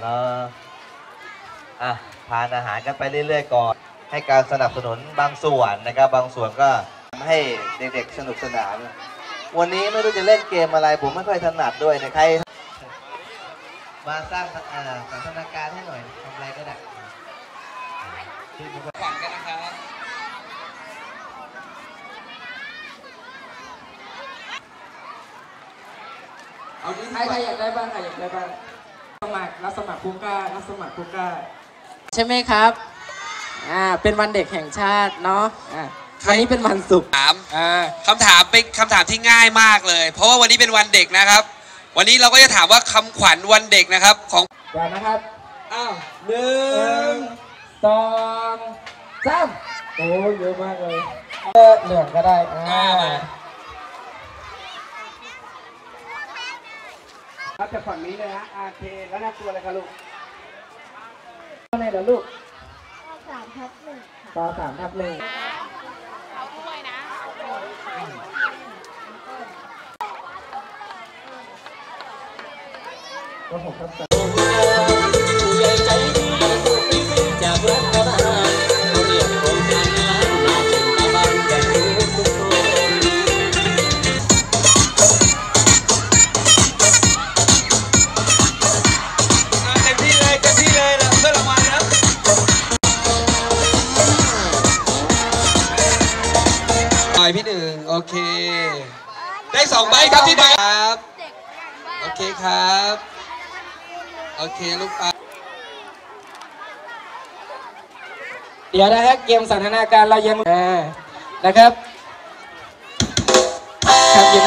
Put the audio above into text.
เนาะอะทานอาหารกันไปเรื่อยๆก่อน ให้การสนับสนุนบางส่วนนะครับ บางส่วนก็ทำให้เด็กๆสนุกสนาน วันนี้ไม่รู้จะเล่นเกมอะไร ผมไม่ค่อยถนัดด้วยนะใครมาสร้างอ่าสันทนาการให้หน่อยทำอะไรก็ได้หวังกันนะครับเอาดิใครใครอยากได้บ้างใครอยากได้บ้าง มัครรับสมัครคูก้ารับสมัครคูก้าใช่ไหมครับอ่าเป็นวันเด็กแห่งชาติเนาะอ่าวันนี้เป็นวันศุกร์ถามอ่าคำถามเป็นคำถามที่ง่ายมากเลย เพราะว่าวันนี้เป็นวันเด็กนะครับ วันนี้เราก็จะถามว่าคำขวัญวันเด็กนะครับของเดี๋ยวนะครับอ้าวหนึ่หนึ่งงสองสามโอ้เยอะมากเลยเออเหลืองก็ได้อ่า ครับจากฝั่งนี้เลยฮะอาเคแล้วหน้าตัวอะไรครับลูกตัวไหนเหรอลูกสามทับหนึ่งปสามทับหนึ่งก็หกทับสาม พี่หนึ่งโอเค ได้สองใบครับพี่ใบครับโอเคครับโอเคลูกปาเดี๋ยวนะฮะเกมสันทนาการเรายังนะครับ ครับยิน